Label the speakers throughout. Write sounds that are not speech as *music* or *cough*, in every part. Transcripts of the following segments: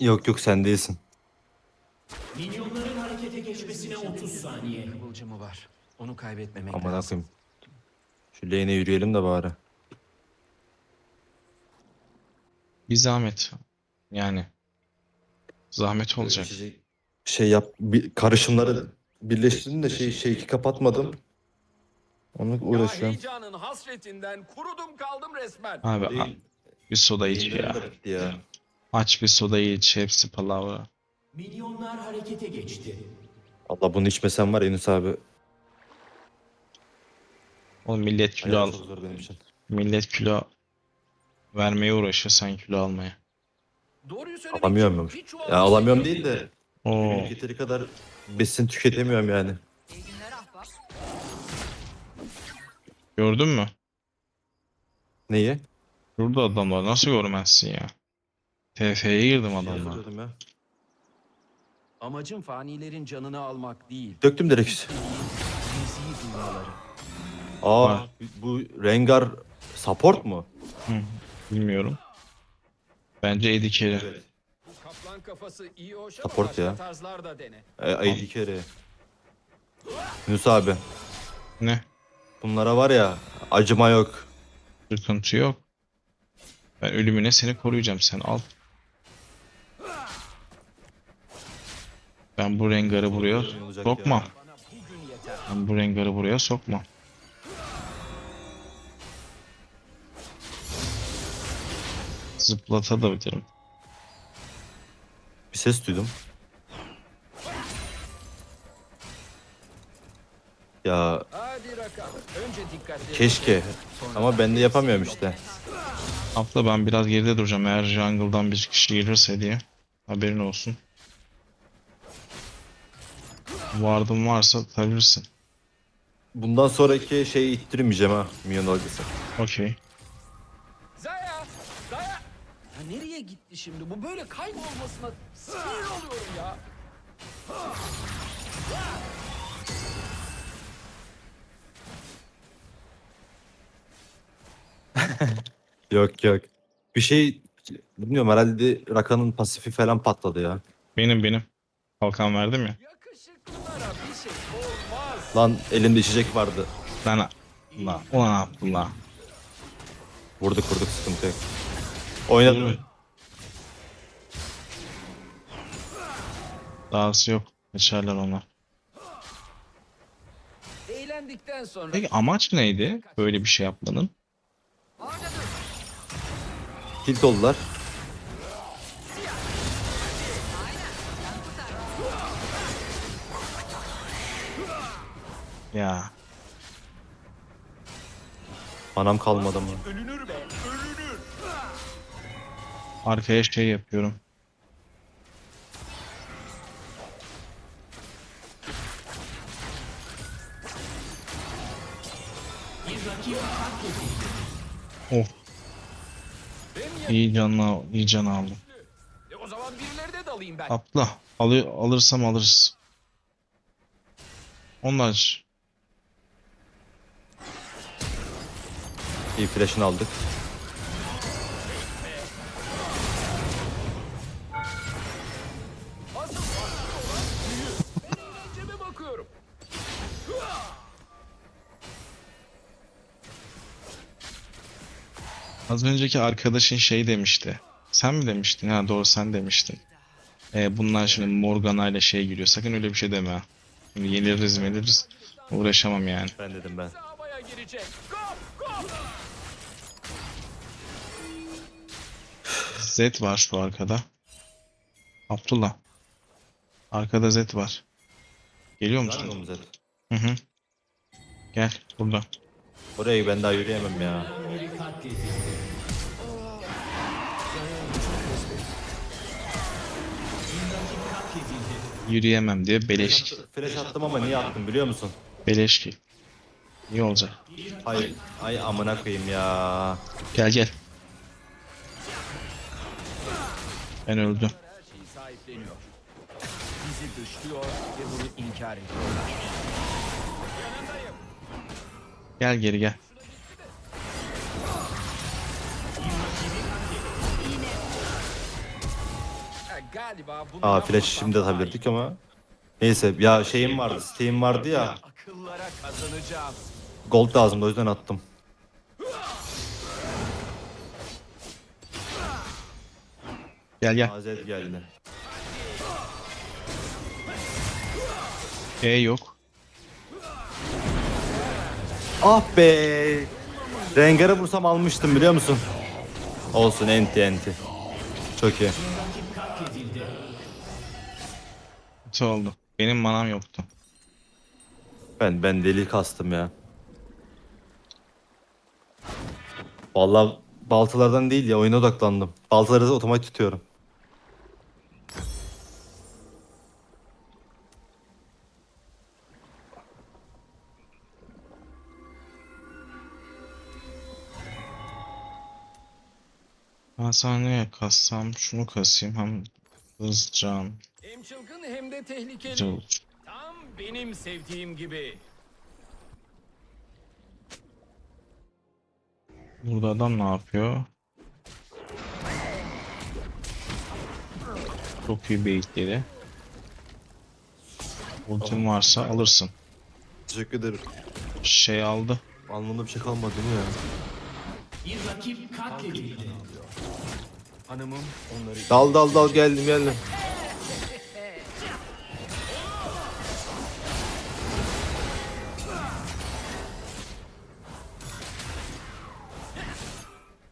Speaker 1: Yok yok sen değilsin.
Speaker 2: Minyonların harekete geçmesine 30 saniye.
Speaker 3: Kıvılcımı var. Onu kaybetmemek
Speaker 1: Aman
Speaker 3: lazım.
Speaker 1: akıyım. Şu lane'e yürüyelim de bari.
Speaker 4: Bir zahmet. Yani. Zahmet olacak.
Speaker 1: Şey, şey yap bir, karışımları birleştirdim de şey şeyi kapatmadım. Onu
Speaker 3: Ya
Speaker 1: uğraşıyorum.
Speaker 3: heyecanın hasretinden kurudum kaldım resmen.
Speaker 4: Abi a-
Speaker 1: Değil.
Speaker 4: bir soda iç ya.
Speaker 1: bitti ya.
Speaker 4: Aç bir soda iç. Hepsi palavra.
Speaker 2: Minyonlar harekete geçti.
Speaker 1: Allah bunu içmesem var ya Yunus abi.
Speaker 4: Oğlum millet kilo
Speaker 1: Hayat
Speaker 4: al.
Speaker 1: çok zor benim için.
Speaker 4: Millet kilo vermeye uğraşıyor sen kilo almaya.
Speaker 3: Doğruyu söylemek
Speaker 1: Alamıyorum
Speaker 3: için
Speaker 1: Ya alamıyorum
Speaker 3: şey
Speaker 1: değil de
Speaker 4: Oo.
Speaker 1: yeteri kadar besin tüketemiyorum yani.
Speaker 5: İyi günler ahbap.
Speaker 4: Gördün mü?
Speaker 1: Neyi?
Speaker 4: Şurada adamlar nasıl görmezsin ya? TF'ye girdim.
Speaker 1: Yazıyordum ya.
Speaker 3: Amacım fanilerin canını almak değil.
Speaker 1: Döktüm direkt.
Speaker 3: Dünyaları.
Speaker 1: Aa
Speaker 4: Var.
Speaker 1: bu Rengar support mu?
Speaker 4: Hı, bilmiyorum. Bence.
Speaker 3: Bu kaplan kafası iyi hoş ama
Speaker 1: Support
Speaker 3: başka
Speaker 1: ya.
Speaker 3: tarzlar da dene.
Speaker 1: E, AD carry. Yunus abi
Speaker 4: Ne?
Speaker 1: bunlara var ya acıma yok.
Speaker 4: Sıkıntı yok. Ben ölümüne seni koruyacağım sen al. Ben bu rengarı buraya
Speaker 1: Olacak
Speaker 4: sokma.
Speaker 1: ya.
Speaker 3: Bana bugün yeter.
Speaker 4: Ben bu rengarı buraya sokma. Zıplatabilirim.
Speaker 1: Bir ses duydum. Ya keşke ama ben de yapamıyorum işte.
Speaker 4: Abla ben biraz geride duracağım eğer jungle'dan bir kişi gelirse diye. Haberin olsun. Vardım varsa tabilirsin.
Speaker 1: Bundan sonraki şeyi ittirmeyeceğim ha minyon dalgası.
Speaker 4: Okey.
Speaker 3: Zaya! Zaya! Ya nereye gitti şimdi? Bu böyle kaybolmasına sinir oluyorum ya. *laughs*
Speaker 1: Yok yok. Bir şey bilmiyorum herhalde Rakan'ın pasifi falan patladı ya.
Speaker 4: Benim benim. Kalkan verdim ya.
Speaker 1: Lan elimde içecek vardı.
Speaker 4: Lan lan ulan Abdullah.
Speaker 1: Vurduk vurduk sıkıntı yok. Oynadım.
Speaker 4: Dahası yok. Geçerler onlar.
Speaker 3: Eğlendikten sonra
Speaker 4: Peki amaç neydi? Böyle bir şey yapmanın.
Speaker 1: Tilt oldular.
Speaker 4: Ya.
Speaker 1: Anam kalmadı mı?
Speaker 3: ölünür be, ölünür.
Speaker 4: Arkaya şey yapıyorum. Oh. İyi canlı, iyi can aldım.
Speaker 3: E o zaman birileri de dalayım ben.
Speaker 4: Atla. Alı, alırsam alırız. Onlar
Speaker 1: İyi flash'ını aldık.
Speaker 4: Az önceki arkadaşın şey demişti. Sen mi demiştin? Ha doğru sen demiştin. Ee, bunlar şimdi Morgana ile şey giriyor. Sakın öyle bir şey deme. ha. Şimdi yeniliriz yeniliriz. Uğraşamam yani.
Speaker 1: Ben dedim ben.
Speaker 3: Havaya girecek. Kop, kop.
Speaker 4: Z var şu arkada. Abdullah. Arkada Z var. Geliyor
Speaker 1: Var
Speaker 4: musun?
Speaker 1: mı oğlum zaten?
Speaker 4: Hı hı. Gel burada.
Speaker 1: Oraya ben daha yürüyemem ya.
Speaker 4: Yürüyemem diye beleş
Speaker 1: Flash, attı- flash attım ama niye attım biliyor musun?
Speaker 4: beleş ki. İyi olacak.
Speaker 1: Ay ay amına koyayım ya.
Speaker 4: Gel gel. Ben öldüm.
Speaker 3: Bizi dışlıyor ve bunu inkar ediyorlar.
Speaker 4: Gel geri gel.
Speaker 3: Galiba
Speaker 1: Aa flash şimdi atabilirdik ama. Neyse ya şeyim vardı. Steam vardı ya. Gold lazımdı o yüzden attım.
Speaker 4: Gel gel.
Speaker 1: AZ geldi.
Speaker 4: E yok.
Speaker 1: Ah be. Rengar'a vursam almıştım biliyor musun? Olsun enti enti. Çok iyi.
Speaker 4: Kötü oldu. Benim manam yoktu.
Speaker 1: Ben ben deli kastım ya. Vallahi baltalardan değil ya oyuna odaklandım. Baltaları da otomatik tutuyorum.
Speaker 4: Ben sana ne kassam şunu kasayım hem hızcan.
Speaker 3: Hem çılgın hem de tehlikeli.
Speaker 4: Olur.
Speaker 3: Tam benim sevdiğim gibi.
Speaker 4: Burada adam ne yapıyor? Çok iyi baitledi. Ultin varsa alırsın.
Speaker 1: Teşekkür ederim.
Speaker 4: Şey aldı.
Speaker 1: Alnımda bir şey kalmadı mi ya?
Speaker 2: Bir rakip katledildi.
Speaker 3: Hanımım onları
Speaker 1: Dal dal dal geldim geldim.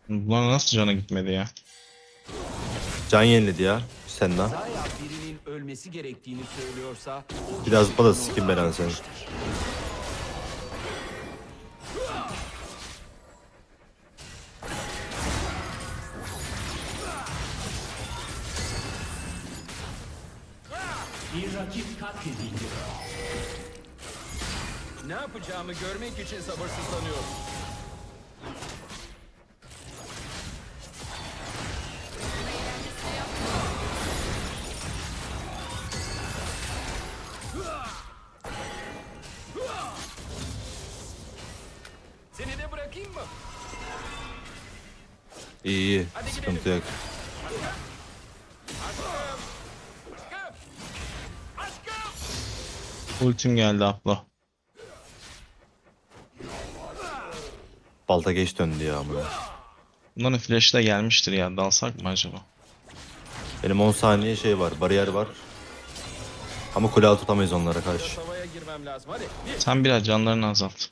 Speaker 4: Bunlar nasıl cana gitmedi ya?
Speaker 1: Can yeniledi ya. Sen lan.
Speaker 3: Zaya birinin ölmesi gerektiğini söylüyorsa
Speaker 1: Biraz da sikim belanı seni.
Speaker 3: Ne yapacağımı görmek için sabırsızlanıyorum. Seni de bırakayım mı?
Speaker 1: İyi iyi.
Speaker 3: Hadi
Speaker 1: Sıkıntı
Speaker 3: gidelim.
Speaker 1: yok.
Speaker 3: Aşkım! Aşkım! Aşkım!
Speaker 4: Ultim geldi abla.
Speaker 1: Balta geç döndü ya amına.
Speaker 4: Bunların flash'ı da gelmiştir ya. Dalsak mı acaba?
Speaker 1: Benim 10 saniye şey var. Bariyer var. Ama kule altı tutamayız onlara karşı.
Speaker 3: Havaya girmem lazım hadi. Bir,
Speaker 4: Sen biraz canlarını azalt.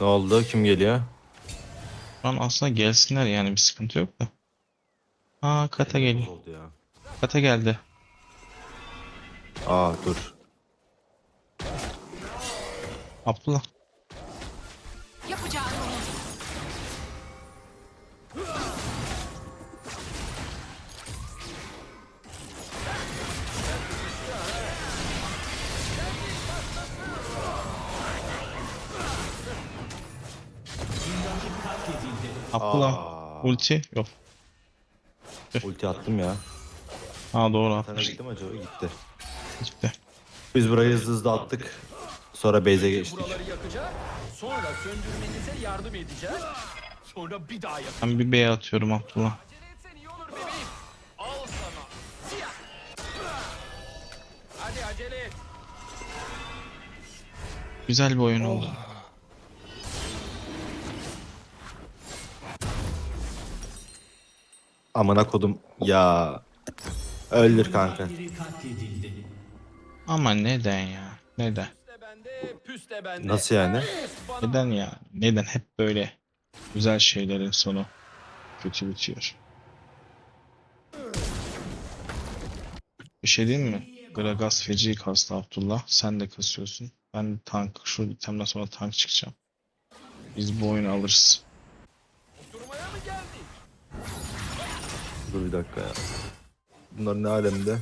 Speaker 1: Ne oldu? Kim geliyor?
Speaker 4: Şu an aslında gelsinler yani bir sıkıntı yok da. Aa kata geliyor.
Speaker 1: Oldu ya.
Speaker 4: Kata geldi.
Speaker 1: Aa dur.
Speaker 4: Abdullah. Abdullah.
Speaker 1: Aa.
Speaker 4: Ulti yok.
Speaker 1: Ulti attım ya.
Speaker 4: Ha doğru
Speaker 1: Sana
Speaker 4: atmış.
Speaker 1: gitti mi acaba? Gitti.
Speaker 4: Gitti.
Speaker 1: Biz burayı hızlı hızlı attık. Sonra base'e geçtik.
Speaker 3: Buraları yakacak, sonra söndürmenize yardım edeceğiz. Sonra bir daha yak.
Speaker 4: Ben bir B atıyorum Abdullah.
Speaker 3: Acele etsen iyi olur bebeğim. Al sana. Siyah. Hadi acele et.
Speaker 4: Güzel bir oyun oldu.
Speaker 1: Amına kodum. Ya. Öldür kanka.
Speaker 4: Ama neden ya? Neden?
Speaker 1: Nasıl yani?
Speaker 4: Neden ya? Neden hep böyle güzel şeylerin sonu kötü bitiyor? Bir şey diyeyim mi? Gragas feci kastı Abdullah. Sen de kasıyorsun. Ben tank, şu itemden sonra tank çıkacağım. Biz bu oyunu alırız.
Speaker 1: Dur bir dakika ya. Bunlar ne alemde?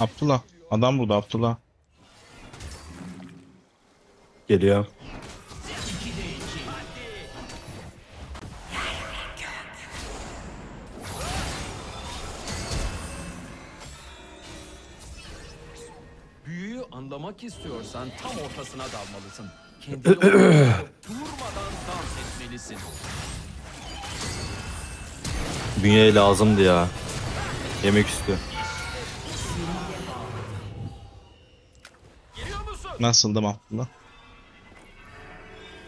Speaker 4: Abdullah. Adam burada Abdullah.
Speaker 1: Geliyor.
Speaker 3: Patlamak istiyorsan tam ortasına dalmalısın. *clears throat* Kendini durmadan dans etmelisin.
Speaker 1: Bünyeye lazımdı ya. Yemek üstü.
Speaker 3: Geliyor musun?
Speaker 4: Nasıldı Abdullah?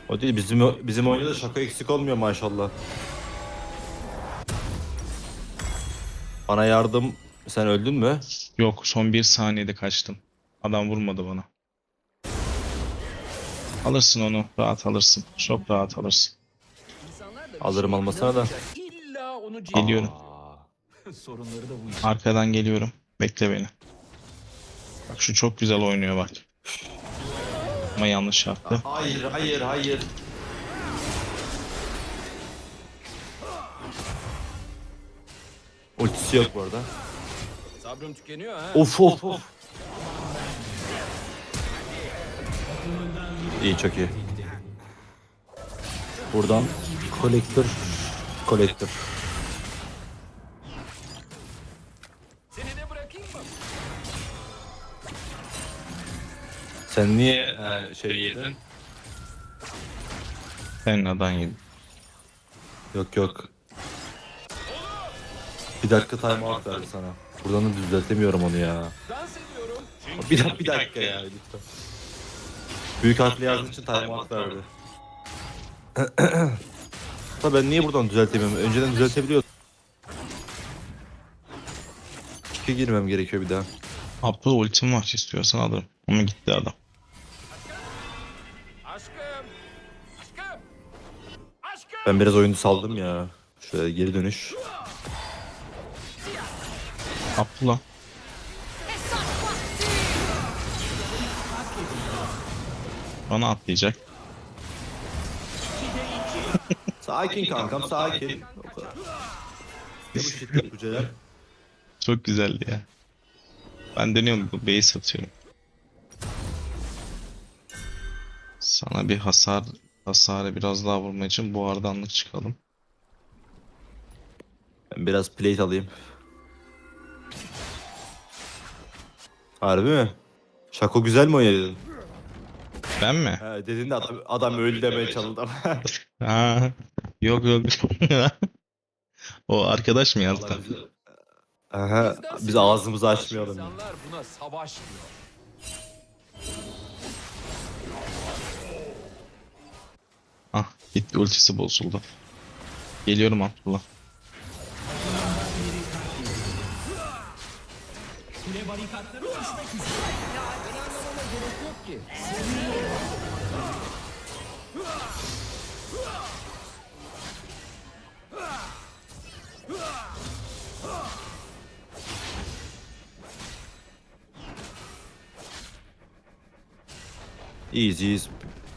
Speaker 1: O değil bizim bizim oyunda da şaka eksik olmuyor maşallah. Bana yardım. Sen öldün mü?
Speaker 4: Yok son bir saniyede kaçtım. Adam vurmadı bana. Alırsın onu. Rahat alırsın. Çok rahat alırsın.
Speaker 1: Alırım almasına da.
Speaker 3: inanınca İlla onu
Speaker 4: Geliyorum.
Speaker 3: Aa, *laughs* Sorunları da bu iş.
Speaker 4: Arkadan geliyorum. Bekle beni. Bak şu çok güzel oynuyor bak. Ama yanlış yaptı.
Speaker 1: Hayır hayır hayır. Ultisi yok bu arada.
Speaker 3: Sabrım tükeniyor ha.
Speaker 1: Of of of. İyi çok iyi. Buradan kolektör kolektör. Sen niye e, şey yedin?
Speaker 4: Senin adan yedi.
Speaker 1: Yok yok. Bir dakika time out verdi sana. Buradan da düzeltemiyorum onu ya. Bir, dak- bir dakika ya lütfen. Büyük harfle yazdığın için time out verdi. *clears throat* Tabii ben niye buradan düzeltemiyorum? Önceden düzeltebiliyordum. Kike girmem gerekiyor bir daha.
Speaker 4: Abdullah ultim var istiyorsan alırım. Ama gitti adam.
Speaker 3: Aşkım. Aşkım. Aşkım.
Speaker 1: Ben biraz oyunu saldım ya. Şöyle geri dönüş.
Speaker 4: Abdullah. Bana atlayacak. *laughs*
Speaker 1: Sakin kankam sakin. O kadar. Bu Celal?
Speaker 4: Çok güzeldi ya. Ben dönüyorum bu base atıyorum. Sana bir hasar hasarı biraz daha vurma için bu ardanlık çıkalım.
Speaker 1: Ben biraz plate alayım. Harbi mi? Şako güzel mi oynadın?
Speaker 4: Ben mi?
Speaker 1: He dedin de adam, adam öldü demeye çalıştım. *laughs*
Speaker 4: Ha, yok yok. *laughs* o arkadaş mı yazdı?
Speaker 1: Aha, biz ağzımızı açmayalım.
Speaker 3: İnsanlar buna savaş diyor.
Speaker 4: Ah gitti ultisi bozuldu. Geliyorum Abdullah.
Speaker 2: Üzere.
Speaker 3: Yok ki.
Speaker 1: İyiyiz.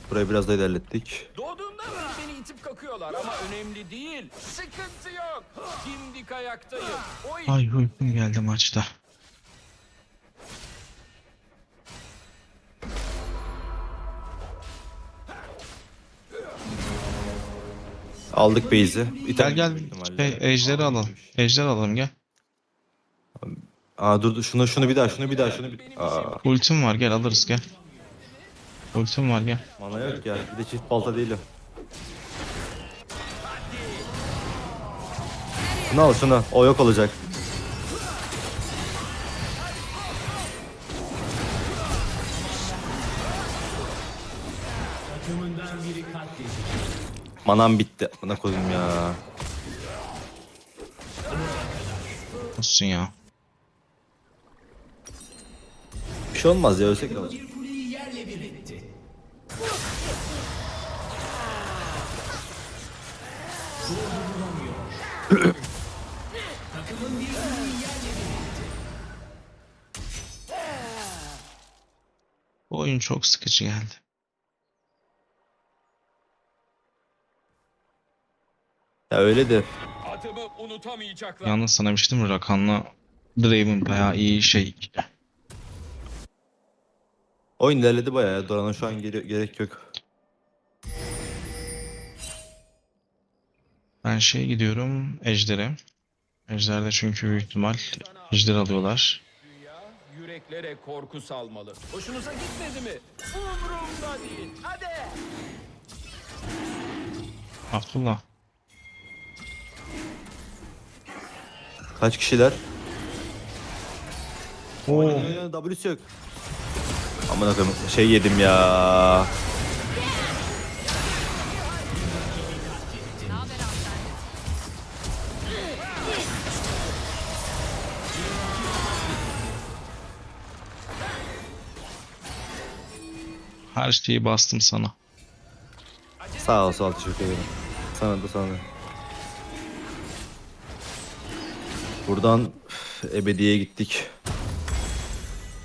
Speaker 1: Burayı biraz da ilerlettik.
Speaker 3: Doğduğumdan beri beni itip kakıyorlar ama önemli değil. Sıkıntı yok. Dimdik ayaktayım. Oy.
Speaker 4: Ay uykum geldi maçta.
Speaker 1: Aldık base'i.
Speaker 4: Gel gel şey, ejderi alalım. Ejder alalım gel.
Speaker 1: Aa dur dur şunu şunu bir daha şunu bir daha şunu bir Aa
Speaker 4: Ultim var gel alırız gel. Ultim var gel.
Speaker 1: mana yok ya. Bir de çift balta değilim. Şunu al şunu. O yok olacak. Manam bitti. Bana koydum ya.
Speaker 4: Olsun ya.
Speaker 1: Bir şey olmaz ya ölsek de olur.
Speaker 4: Bu oyun çok sıkıcı geldi.
Speaker 1: Ya öyle de.
Speaker 3: Adımı unutamayacaklar.
Speaker 4: Yalnız sana bir şey diyeyim mi? Rakan'la Draven bayağı iyi şey.
Speaker 1: Oyun ilerledi bayağı ya. Doran'a şu an gere- gerek yok.
Speaker 4: Ben şeye gidiyorum Ejder'e. Ejder'de çünkü büyük ihtimal Ejder alıyorlar.
Speaker 3: Dünya, yüreklere korku salmalı. Hoşunuza gitmedi mi? Umurumda değil. Hadi.
Speaker 4: Abdullah.
Speaker 1: Kaç kişiler?
Speaker 4: Oo.
Speaker 1: W'si yok. Aman koyayım şey yedim ya.
Speaker 4: Her şeyi bastım sana.
Speaker 1: Sağ ol sağ ol teşekkür ederim. Sana da sana da. Buradan üf, ebediye gittik.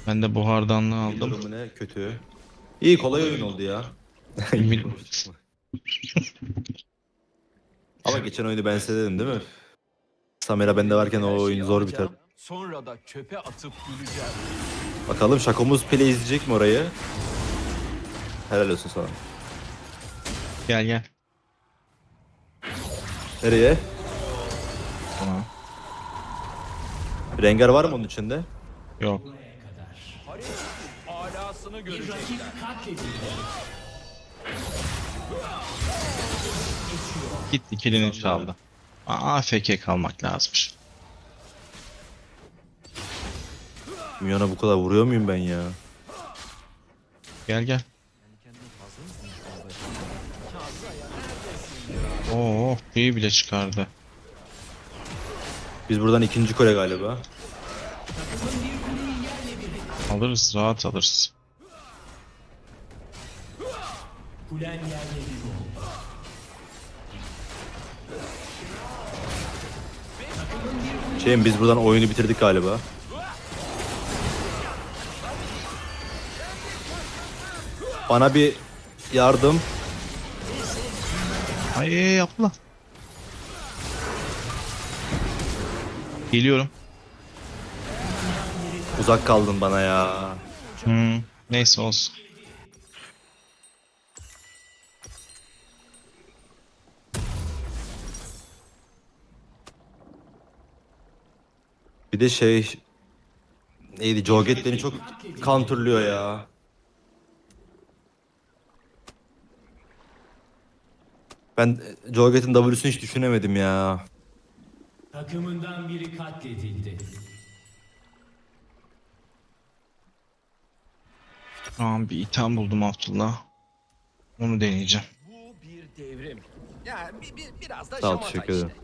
Speaker 4: Ben de buhardanlığı aldım.
Speaker 1: Durumu ne? Kötü. İyi kolay oyun oldu ya. Ama geçen oyunu ben size dedim değil mi? Samira bende varken o oyun zor biter.
Speaker 3: Sonra da çöpe atıp güleceğim.
Speaker 1: Bakalım Şakomuz play izleyecek mi orayı? Helal olsun sana.
Speaker 4: Gel gel.
Speaker 1: Nereye?
Speaker 4: Tamam.
Speaker 1: Rengar var mı onun içinde?
Speaker 4: Yok.
Speaker 3: Alasını görecekler.
Speaker 4: Gitti kilini çaldı. Aa, AFK kalmak lazımmış.
Speaker 1: Milyona bu kadar vuruyor muyum ben ya?
Speaker 4: Gel gel. Oo, iyi bile çıkardı.
Speaker 1: Biz buradan ikinci kore galiba.
Speaker 4: Alırız, rahat alırız.
Speaker 1: Şeyim biz buradan oyunu bitirdik galiba. Bana bir yardım.
Speaker 4: Ay yapma Geliyorum.
Speaker 1: Uzak kaldın bana ya.
Speaker 4: Hmm, neyse olsun.
Speaker 1: Bir de şey neydi Joget beni çok counterlıyor ya. Ben Joget'in W'sunu hiç düşünemedim ya.
Speaker 2: Takımından biri katledildi.
Speaker 4: Tamam bir item buldum Abdullah. Onu deneyeceğim.
Speaker 3: Bu bir devrim. Ya bir, bir, biraz da
Speaker 1: Sağ ol,
Speaker 3: şamata
Speaker 1: teşekkür
Speaker 3: işte.
Speaker 1: ederim.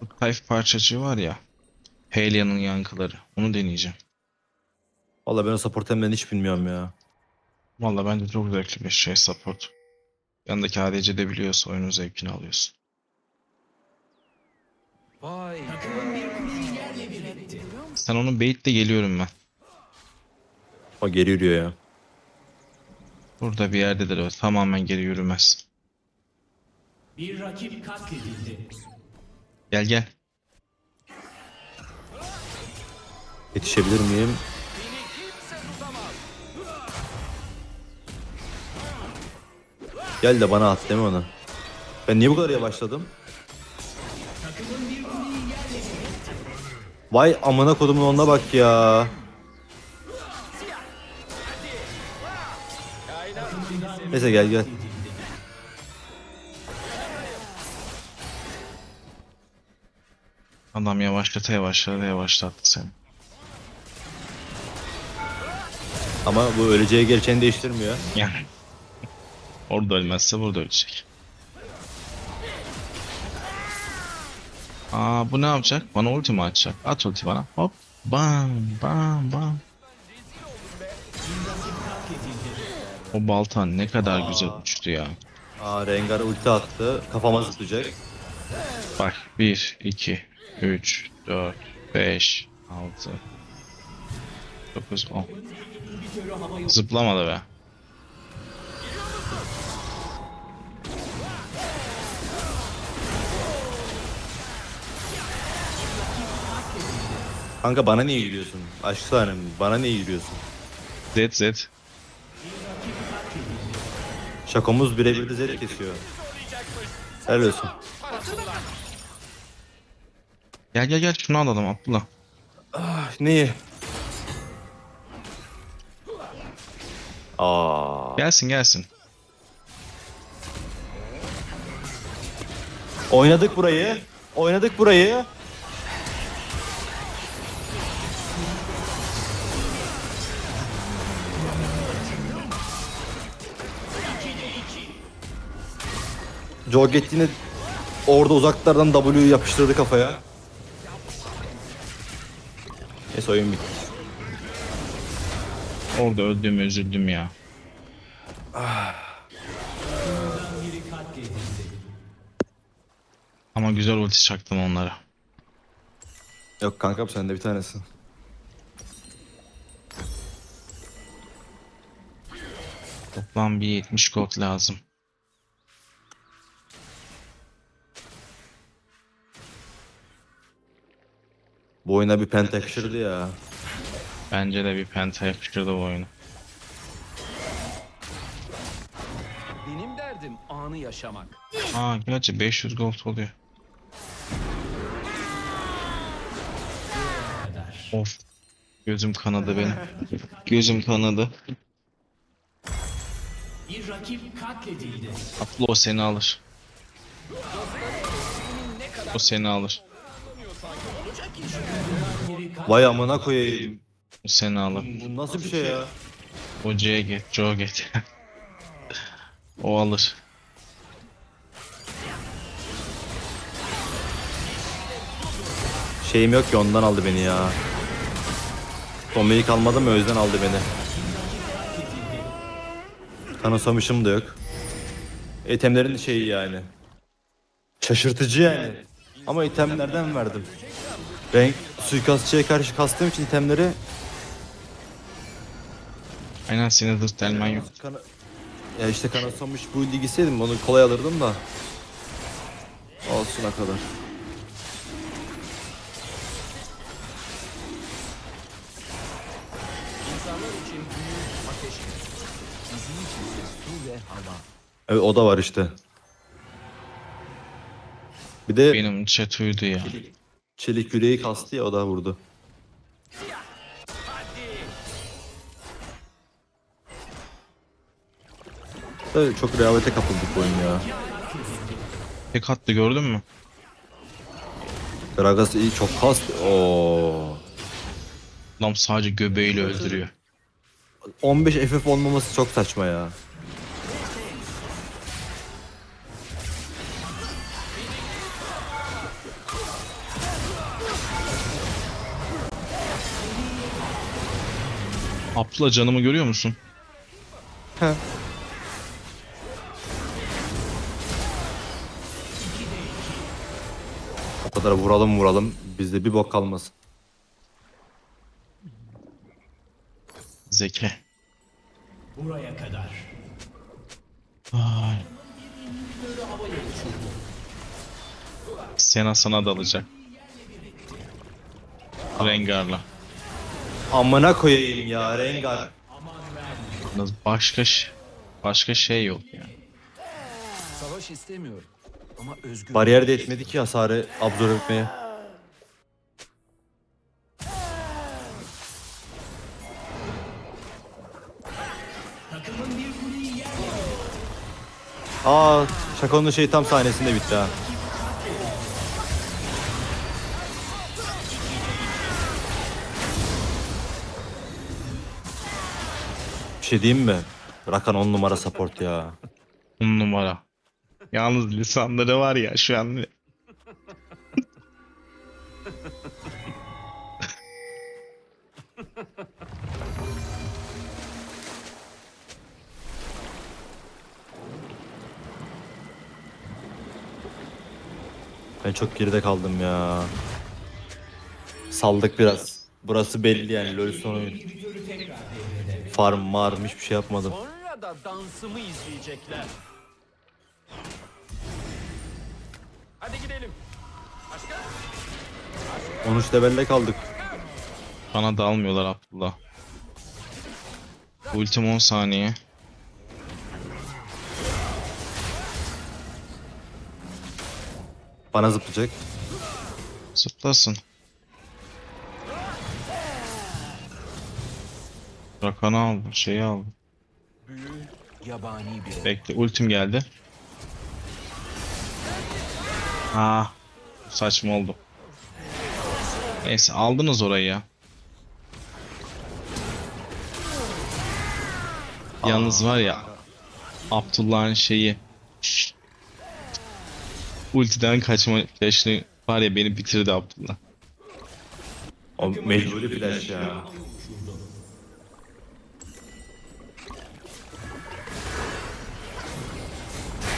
Speaker 4: Bu kayıf parçacığı var ya. Helia'nın yankıları. Onu deneyeceğim.
Speaker 1: Valla ben o support hemden hiç bilmiyorum ya.
Speaker 4: Valla bence çok zevkli bir şey support. Yanındaki ADC de biliyorsa oyunun zevkini alıyorsun.
Speaker 3: Vay.
Speaker 2: Takımın bir kuleyi yerle bir etti.
Speaker 4: Sen onu baitle geliyorum ben.
Speaker 1: O geri yürüyor ya.
Speaker 4: Burada bir yerdedir o. Tamamen geri yürümez.
Speaker 2: Bir rakip katledildi.
Speaker 4: Gel gel.
Speaker 1: Yetişebilir miyim? Gel de bana at değil mi onu? Ben niye bu kadar yavaşladım? Vay amına kodumun onuna bak ya. Neyse gel gel.
Speaker 4: Adam yavaşlata yavaşlata yavaşlattı seni.
Speaker 1: Ama bu öleceği gerçeğini değiştirmiyor.
Speaker 4: Yani. *laughs* Orada ölmezse burada ölecek. Aa bu ne yapacak? Bana ulti mi atacak? At ulti bana. Hop. Bam bam bam. O baltan ne kadar güzel uçtu ya.
Speaker 1: Aa Rengar ulti attı. Kafama zıplayacak.
Speaker 4: Bak 1, 2, 3, 4, 5, 6, 9, 10. Zıplamadı be.
Speaker 1: Kanka bana niye giriyorsun? Aşk tanem bana niye giriyorsun?
Speaker 4: Zed Zed.
Speaker 1: Şakomuz birebir de Zed kesiyor. Helal olsun.
Speaker 4: Gel gel gel şunu alalım Abdullah.
Speaker 1: Ah, neyi? Aa.
Speaker 4: Gelsin gelsin.
Speaker 1: Oynadık burayı. Oynadık burayı. Joget orada uzaklardan W'yu yapıştırdı kafaya. Neyse oyun bitti.
Speaker 4: Orada öldüm üzüldüm ya. Ama güzel ulti çaktım onlara.
Speaker 1: Yok kankam sende bir tanesi.
Speaker 4: Toplam bir 70 gold lazım.
Speaker 1: Bu oyuna bir penta yakışırdı ya.
Speaker 4: Bence de bir penta yakışırdı bu oyunu.
Speaker 3: Benim derdim anı yaşamak.
Speaker 4: Aa gerçi 500 gold oluyor. Of. Gözüm kanadı benim. Gözüm kanadı.
Speaker 2: Bir rakip katledildi.
Speaker 4: Atlı o seni alır. O seni alır.
Speaker 1: Vay amına koyayım.
Speaker 4: Seni alır.
Speaker 1: Bu nasıl bir şey ya?
Speaker 4: O C'ye get, Joe get. o alır.
Speaker 1: Şeyim yok ki ondan aldı beni ya. Dominik almadım o yüzden aldı beni. Kanısamışım da yok. Itemlerin şeyi yani. Şaşırtıcı yani. Ama itemlerden verdim. Renk suikastçıya karşı kastığım için itemleri
Speaker 4: Aynen senin zırt delmen yok.
Speaker 1: Kana... Ya işte kanısamış bu ilgiseydim onu kolay alırdım da. Olsun o kadar.
Speaker 3: İnsanlar için büyük ateş. Bizim için ise su ve hava.
Speaker 1: Evet o da var işte. Bir de
Speaker 4: Benim chatuydu ya.
Speaker 1: Çelik yüreği kastı ya o da vurdu. Da çok rehavete kapıldık bu oyun ya.
Speaker 4: Tek attı gördün mü?
Speaker 1: Gragas iyi çok kast. Oo.
Speaker 4: Adam sadece göbeğiyle öldürüyor.
Speaker 1: 15 FF olmaması çok saçma ya.
Speaker 4: Abdullah canımı görüyor musun?
Speaker 1: O kadar vuralım vuralım bizde bir bok kalmasın.
Speaker 4: Zeke.
Speaker 2: Buraya kadar.
Speaker 4: Ay. Sena sana dalacak. Rengar'la.
Speaker 1: Amına koyayım ya Rengar.
Speaker 4: Yalnız Başka ş- başka şey yok yani.
Speaker 3: Savaş istemiyorum. Ama özgür.
Speaker 1: Bariyer de etmedi ki hasarı absorbe etmeye. Aa Şakon'un şey tam sahnesinde bitti ha. Bir şey diyeyim mi? Rakan 10 numara support ya.
Speaker 4: On numara. Yalnız lisanları var ya şu an.
Speaker 1: Ben çok geride kaldım ya. Saldık biraz. Burası belli yani LoL son oyun. Farm marm hiçbir şey yapmadım.
Speaker 3: Sonra da dansımı izleyecekler. Hadi gidelim. Başka?
Speaker 1: 13 levelle kaldık.
Speaker 4: Bana da almıyorlar Abdullah. Ultim 10 saniye.
Speaker 1: Bana zıplayacak.
Speaker 4: Zıplasın. Rakan'ı aldı, şeyi aldı.
Speaker 3: Büyü yabani bir
Speaker 4: Bekle ultim geldi. Aa, saçma oldu. Neyse aldınız orayı ya. Yalnız var ya Abdullah'ın şeyi ultiden kaçma flash'ını var ya beni bitirdi Abdullah.
Speaker 1: O mecburi flash ya.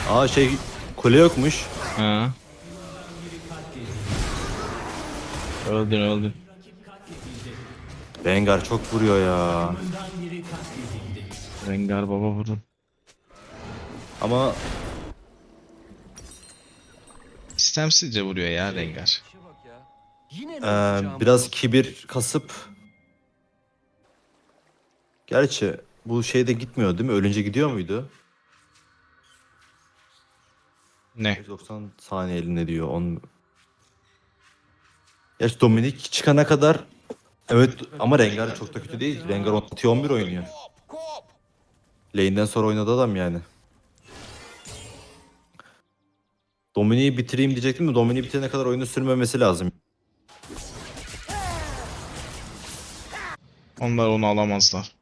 Speaker 1: Aa şey kule yokmuş.
Speaker 4: Ha. Öldün öldün.
Speaker 1: Rengar çok vuruyor ya.
Speaker 4: Rengar baba vurun.
Speaker 1: Ama
Speaker 4: İstemsizce vuruyor ya Rengar.
Speaker 3: Yine ne
Speaker 1: Ee, biraz kibir kasıp Gerçi bu şeyde gitmiyor değil mi? Ölünce gidiyor muydu?
Speaker 4: Ne?
Speaker 1: 190 saniye elinde diyor. On... Gerçi Dominik çıkana kadar evet ama Rengar çok da kötü değil. Rengar 11 oynuyor. Lane'den sonra oynadı adam yani. Dominik'i bitireyim diyecektim de Dominik'i bitirene kadar oyunu sürmemesi lazım.
Speaker 4: Onlar onu alamazlar.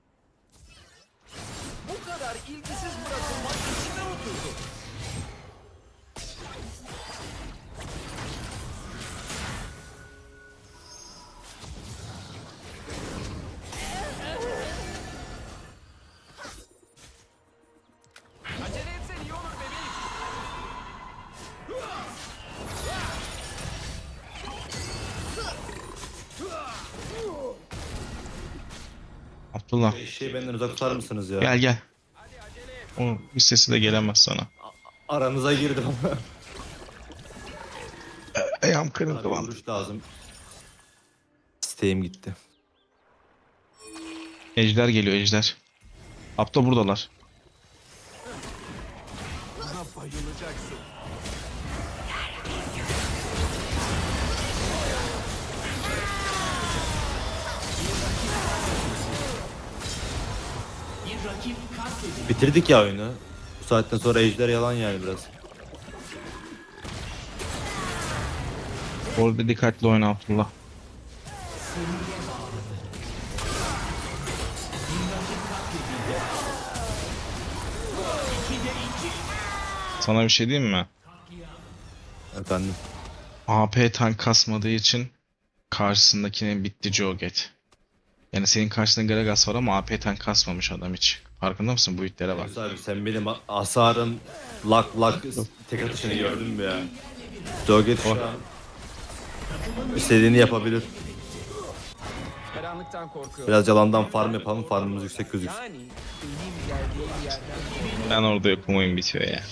Speaker 4: Abdullah
Speaker 1: Şey benden uzak tutar mısınız ya?
Speaker 4: gel gel. O bir sesi de gelemez sana.
Speaker 1: Aranıza girdim ama. *laughs*
Speaker 4: Ayağım kırıldı lan.
Speaker 1: vuruş lazım. İsteğim gitti.
Speaker 4: Ejder geliyor ejder. Abla buradalar.
Speaker 1: Bitirdik ya oyunu. Bu saatten sonra ejder yalan yani biraz.
Speaker 4: Orada dikkatli oyna Abdullah. Sana bir şey diyeyim mi?
Speaker 1: Efendim.
Speaker 4: AP tank kasmadığı için karşısındakinin bitti Joget. Yani senin karşısında Gragas var ama AP tank kasmamış adam hiç. Farkında mısın bu itlere bak.
Speaker 1: Yunus abi sen benim hasarın lak lak tek atışını gördün mü ya? Doget şu an istediğini yapabilir.
Speaker 3: Karanlıktan korkuyorum.
Speaker 1: Biraz yalandan farm yapalım farmımız yüksek gözüksün.
Speaker 3: Yani yerden
Speaker 4: Ben orada yokum oyun bitiyor ya.